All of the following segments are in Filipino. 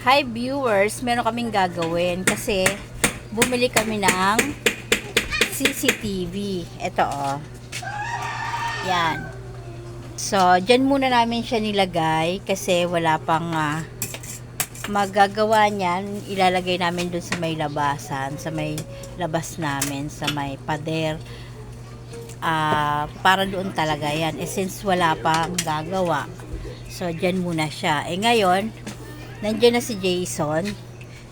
Hi viewers, meron kaming gagawin kasi bumili kami ng CCTV. Ito oh. Yan. So, dyan muna namin siya nilagay kasi wala pang ah, magagawa niyan. Ilalagay namin dun sa may labasan, sa may labas namin, sa may pader. Ah, para doon talaga yan. Eh, since wala pang gagawa. So, dyan muna siya. Eh, ngayon, nandiyan na si Jason.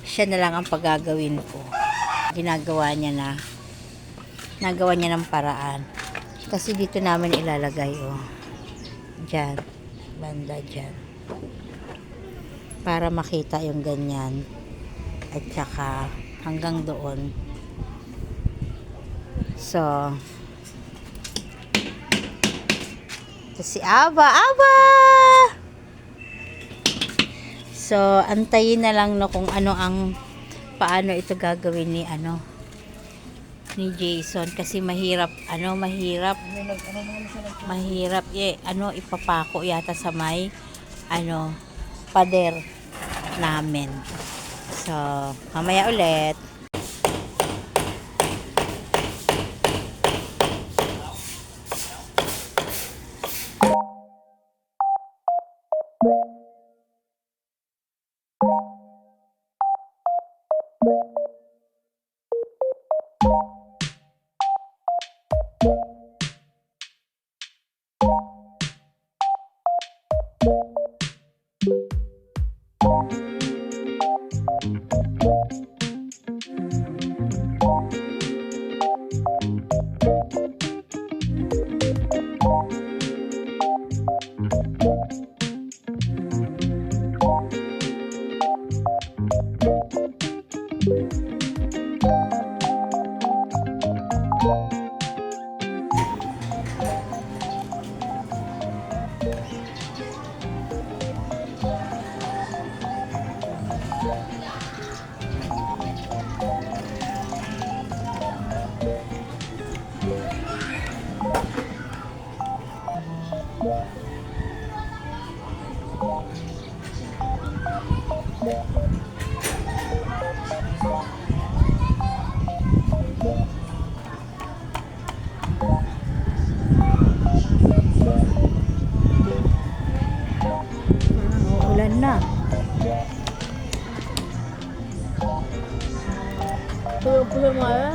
Siya na lang ang paggagawin ko. Ginagawa niya na. Nagawa niya ng paraan. Kasi dito namin ilalagay, oh. Diyan. Banda dyan. Para makita yung ganyan. At saka hanggang doon. So, si Aba. Aba! So, antayin na lang no kung ano ang paano ito gagawin ni ano ni Jason. Kasi mahirap ano mahirap. Mahirap eh ano ipapako yata sa may ano pader namin. So mamaya ulit Thank you. Yeah. 그 고구마에